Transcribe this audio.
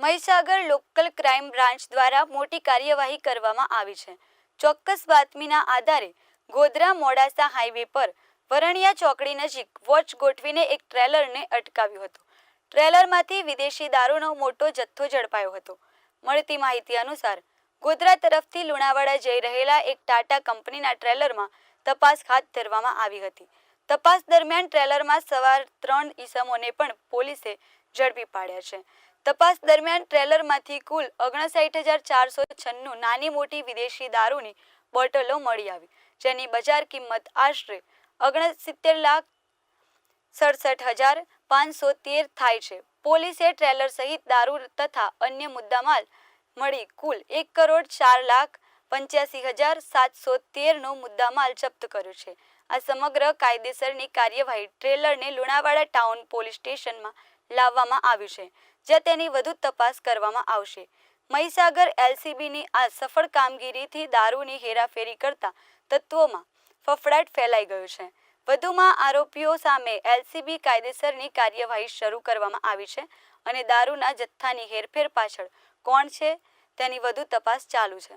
Mahisagar local crime branch દ્વારા મોટી કાર્યવાહી કરવામાં આવી છે. ચોક્કસ બાતમીના આધારે ગોધરા મોડાસા હાઈવે પર વરણિયા ચોકડી નજીક વોચ ગોઠવીને એક ટ્રેલરને અટકાવ્યું હતું. ટ્રેલરમાંથી વિદેશી દારૂનો મોટો જથ્થો ઝડપાયો હતો. મળતી માહિતી અનુસાર, ગોધરા તરફથી લુણાવાડા જઈ રહેલા એક ટાટા કંપનીના ટ્રેલરમાં તપાસ હાથ ધરવામાં આવી હતી. તપાસ દરમિયાન ટ્રેલરમાં સવાર ત્રણ ઈસમોને પણ પોલીસે ઝડપી પાડ્યા છે. તપાસ દરમિયાન ટ્રેલરમાંથી કુલ ઓગણસાઠ હજાર ચારસો છન્નું નાની મોટી વિદેશી દારૂની બોટલો મળી આવી, જેની બજાર કિંમત આશરે ઓગણસિત્તેર લાખ સડસઠ હજાર પાંચસો તેર થાય છે. પોલીસે ટ્રેલર સહિત દારૂ તથા અન્ય મુદ્દામાલ મળી કુલ એક કરોડ ચાર લાખ પંચ્યાસી હજાર સાતસો તેરનો મુદ્દામાલ જપ્ત કર્યો છે. આ સમગ્ર કાયદેસરની કાર્યવાહી ટ્રેલરને લુણાવાડા ટાઉન પોલીસ સ્ટેશનમાં લાવવામાં આવ્યું છે જ્યાં તેની વધુ તપાસ કરવામાં આવશે. મહીસાગર એલસીબીની આ સફળ કામગીરીથી દારૂની હેરાફેરી કરતા તત્વોમાં ફફડાટ ફેલાઈ ગયો છે. વધુમાં આરોપીઓ સામે એલસીબી કાયદેસરની કાર્યવાહી શરૂ કરવામાં આવી છે અને દારૂના જથ્થાની હેરફેર પાછળ કોણ છે તેની વધુ તપાસ ચાલુ છે.